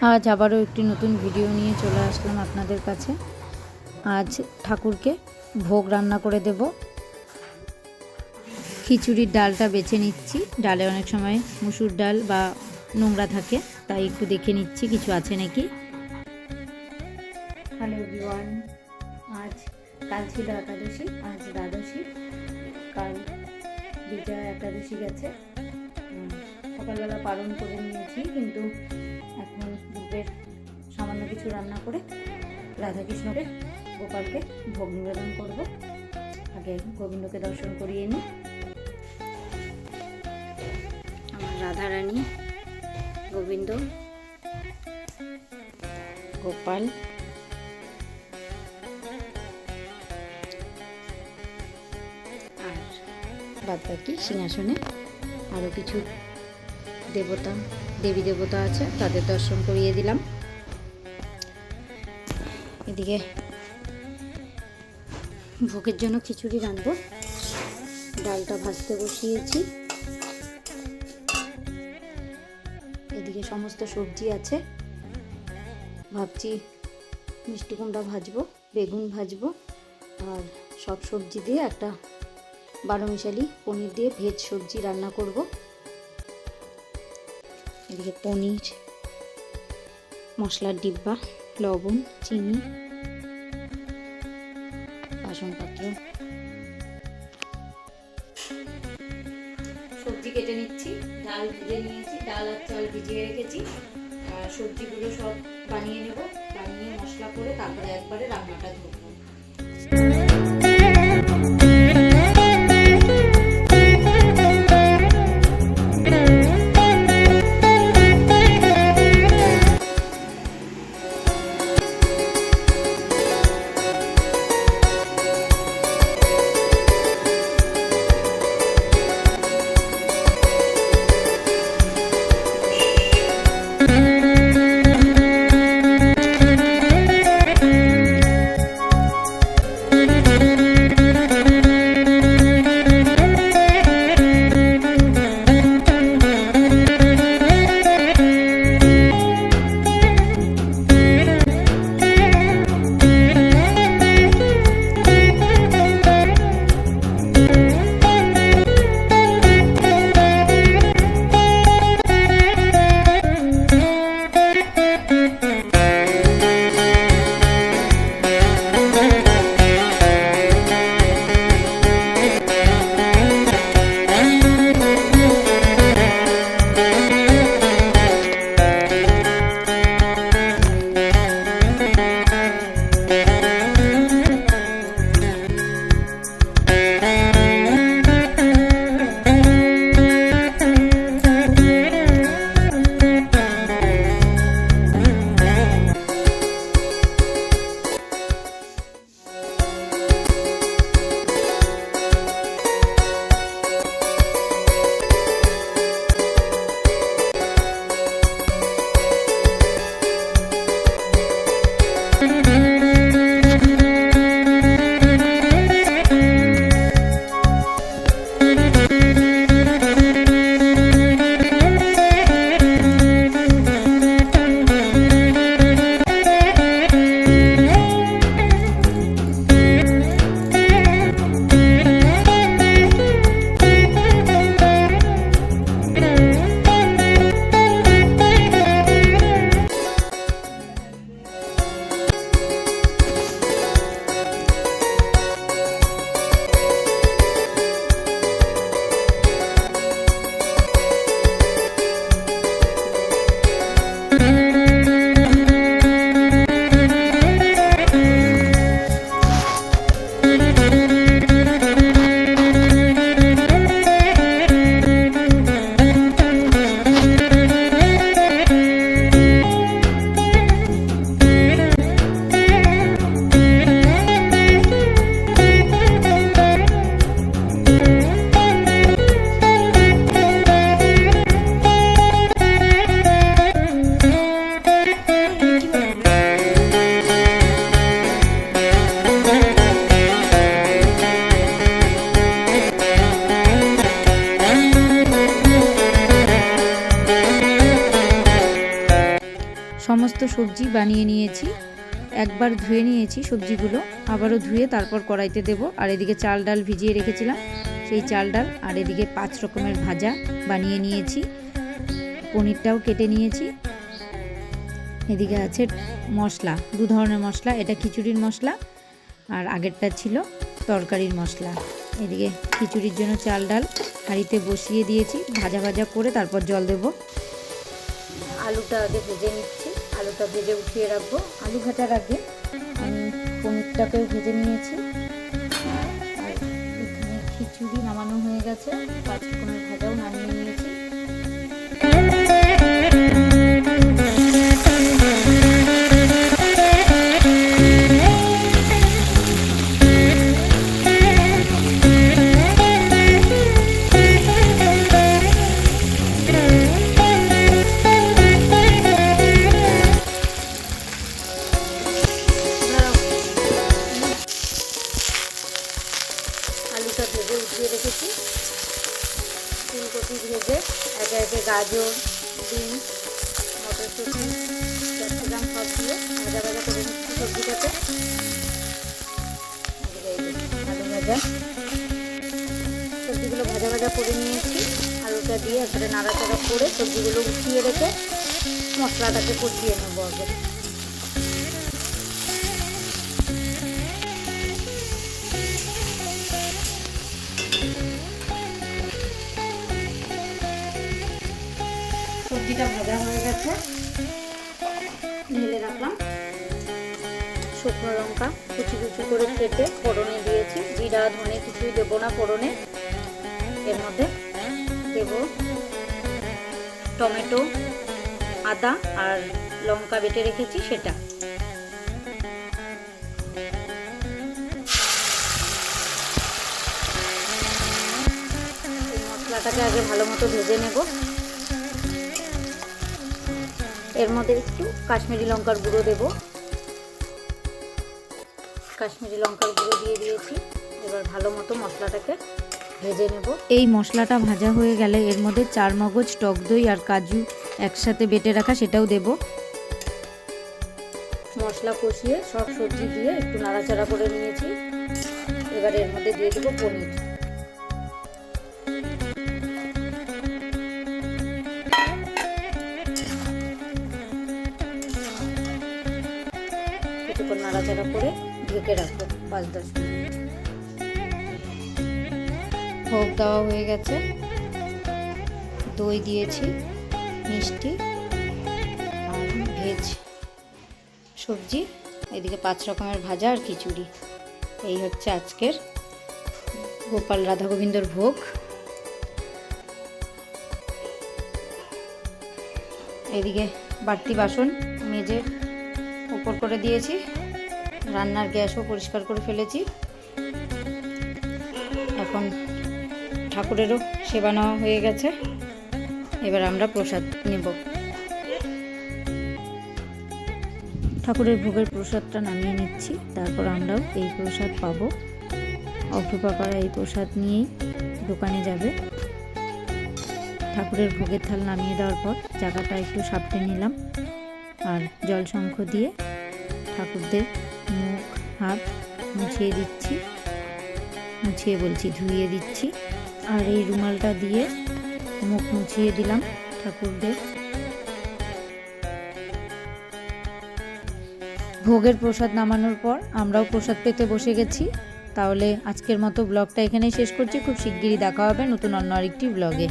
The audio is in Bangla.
আজ আবারও একটি নতুন ভিডিও নিয়ে চলে আসলাম আপনাদের কাছে। আজ ঠাকুরকে ভোগ রান্না করে দেব। খিচুড়ির ডালটা বেছে নিচ্ছি। ডালে অনেক সময় মুসুর ডাল বা নোংরা থাকে, তাই একটু দেখে নিচ্ছি, কিছু আছে নাকি? হ্যালো এভরিওয়ান আজ কাল ছিল একাদশী, আজ দ্বাদশী, কাল বিজয়া একাদশী গেছে। সকালবেলা পালন করে নিয়েছি, কিন্তু দুপুরের সামান্য কিছু রান্না করে রাধাকৃষ্ণকে গোপালকে ভোগ নিবেদন করব। আগে গোবিন্দকে দর্শন করিয়ে নিই। আমার রাধারানী, গোবিন্দ, গোপাল। আর বাদ বাকি সিংহাসনে আরও কিছু দেবতা, দেবী দেবতা আছে, তাদের দর্শন করিয়ে দিলাম। এদিকে ভোগের জন্য খিচুড়ি রাঁধবো। ডালটা ভাজতে বসিয়েছি। এদিকে সমস্ত সবজি আছে। ভাবছি মিষ্টি কুমড়া ভাজবো, বেগুন ভাজবো, আর সব সবজি দিয়ে একটা বারো মিশালি পনির দিয়ে ভেজ সবজি রান্না করব। এদিকে পনির, মশলার ডিব্বা, লবণ, চিনি, বাসনপত্র। সবজি কেটে নিচ্ছি, ডাল ভিজে নিয়েছি, ডাল আর চাল ভিজিয়ে রেখেছি। আর সবজিগুলো সব বানিয়ে নেব, বানিয়ে মশলা করে তারপরে একবারে রান্নাটা ধরবো। সবজি বানিয়ে নিয়েছি। একবার ধুয়ে নিয়েছি সবজিগুলো। আবারও ধুয়ে তারপর কড়াইতে দেব। আর এদিকে চাল ডাল ভিজিয়ে রেখেছিলাম। সেই চাল ডাল আর এদিকে পাঁচ রকমের ভাজা বানিয়ে নিয়েছি। পনিরটাও কেটে নিয়েছি। এদিকে আছে মশলা, দু ধরনের মশলা। এটা খিচুড়ির মশলা আর আগেরটা ছিল তরকারির মশলা। এদিকে খিচুড়ির জন্য চাল ডাল হাঁড়িতে বসিয়ে দিয়েছি। ভাজা ভাজা করে তারপর জল দেব। আলুটা আগে ভেজে নিচ্ছি। আলুটা ভেজে উঠিয়ে রাখব। আলু ভাজার আগে আমি পনিরটাকেও ভেজে নিয়েছি। আর এখানে খিচুড়ি নামানো হয়ে গেছে। পাঁচ ভাজাও নামিয়ে ভাজা সবজিগুলো ভাজা ভাজা করে নিয়েছি আলুটা দিয়ে একবারে নাড়াচাড়া করে সবজিগুলো উঠিয়ে রেখে মশলাটাকে কষিয়ে নেব আগে। সবজিটা ভাজা হয়ে কুচি করে কেটে ফোড়নে দিয়েছি। জিরা, ধনে কিছুই দেবো না ফোড়নে। এর মধ্যে দেব টমেটো, আদা আর লঙ্কা বেটে রেখেছি সেটা। মশলাটাকে আগে ভালো মতো ভেজে নেব। এর মধ্যে একটু কাশ্মীরি লঙ্কার গুঁড়ো দেব। কাশ্মীরি লঙ্কার গুঁড়ো দিয়ে দিয়েছি। এবার ভালো মতো মশলাটাকে ভেজে নেব। এই মশলাটা ভাজা হয়ে গেলে এর মধ্যে চার মগজ টক দই আর কাজু একসাথে বেটে রাখা সেটাও দেব। মশলা কষিয়ে সব সবজি দিয়ে একটু নাড়াচাড়া করে নিয়েছি। এবার এর মধ্যে দিয়ে দেবো পনির। কিছুক্ষণ নাড়াচাড়া করে ঢেকে রাখব পাঁচ দশ মিনিট। ভোগ দেওয়া হয়ে গেছে। দই দিয়েছি, মিষ্টি আর ভেজ। সবজি, এদিকে পাঁচ রকমের ভাজা আর খিচুড়ি। এই হচ্ছে আজকের গোপাল রাধা গোবিন্দর ভোগ। এদিকে বাড়তি বাসন মেজে উপর করে দিয়েছি। রান্নার গ্যাসও পরিষ্কার করে ফেলেছি। এখন ঠাকুরেরও সেবা নেওয়া হয়ে গেছে। এবার আমরা প্রসাদ নেব। ঠাকুরের ভোগের প্রসাদটা নামিয়ে নিচ্ছি। তারপর আমরাও এই প্রসাদ পাবো। অভ্রপাপারা এই প্রসাদ নিয়েই দোকানে যাবে। ঠাকুরের ভোগের থাল নামিয়ে দেওয়ার পর জায়গাটা একটু সাপটে নিলাম। আর জল শঙ্খ দিয়ে ঠাকুরদের মুখ, হাত মুছিয়ে দিচ্ছি। মুছিয়ে বলছি ধুইয়ে দিচ্ছি। আর এই রুমালটা দিয়ে মুখ মুছিয়ে দিলাম ঠাকুরদের। ভোগের প্রসাদ নামানোর পর আমরাও প্রসাদ পেতে বসে গেছি। তাহলে আজকের মতো ব্লগটা এখানেই শেষ করছি। খুব শিগগিরই দেখা হবে নতুন অন্য আরেকটি ব্লগে।